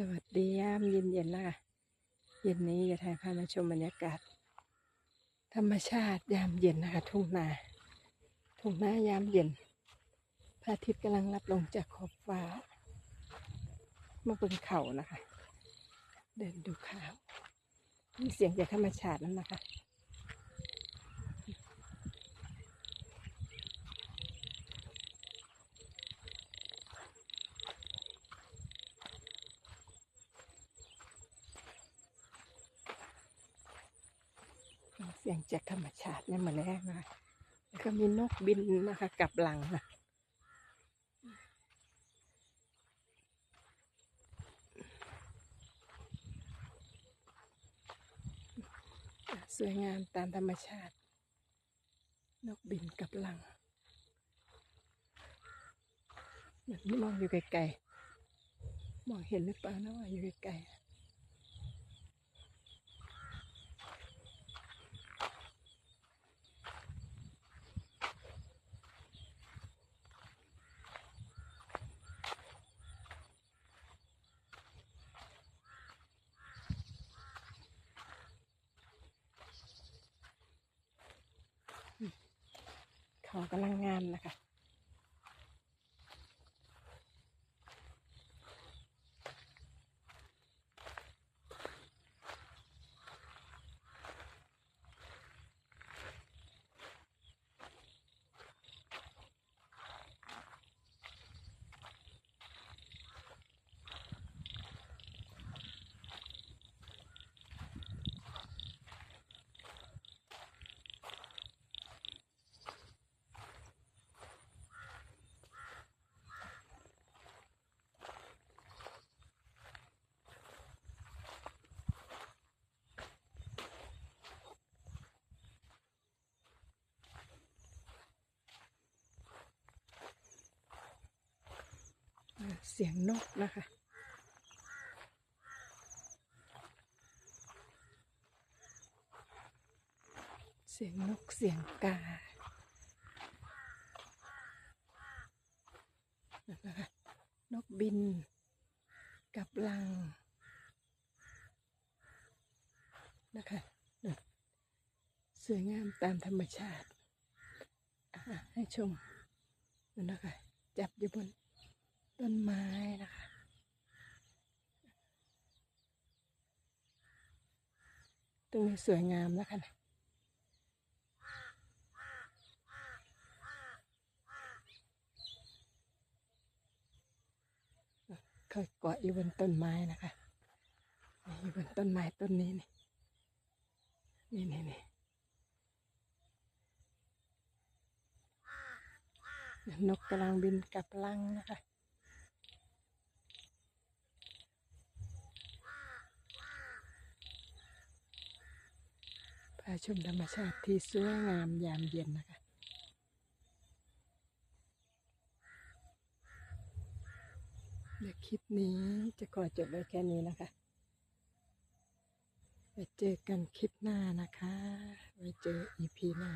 สวัสดียามเย็นๆนะคะเย็นนี้จะถ่ายภาพมาชมบรรยากาศ ธรรมชาติยามเย็นนะคะ ทุ่งนา ทุ่งนายามเย็นพระอาทิตย์กำลังรับลงจากขอบฟ้า มาบนเขานะคะ เดินดูขาวมีเสียงจากธรรมชาตินั่นนะคะ เสียงจากธรรมชาติเนี่ยมาแรกนะแล้วก็มีนกบินนะคะกลับหลังนะสวยงามตามธรรมชาติ นกบินกลับหลังเหมือนมองอยู่ไกลๆมองเห็นหรือเปล่านะว่าอยู่ไกลๆ เขากำลังงามนะคะ เสียงนกนะคะเสียงนกเสียงกานะคะนกบิน กับลังนะคะสวยงามตามธรรมชาติให้ชมนั่นะคะ จับอยู่บน ต้นไม้นะคะตรงนี้สวยงามนะคะนะเขาเกาะอยู่บนต้นไม้นะคะอยู่บนต้นไม้ต้นนี้นี่นี่นี่นี่นกกำลังบินกลับลังนะคะ ชมธรรมชาติที่สวยงามยามเย็นนะคะเดี๋ยวคลิปนี้จะขอจบไว้แค่นี้นะคะไปเจอกันคลิปหน้านะคะ ไว้เจออีพีหน้า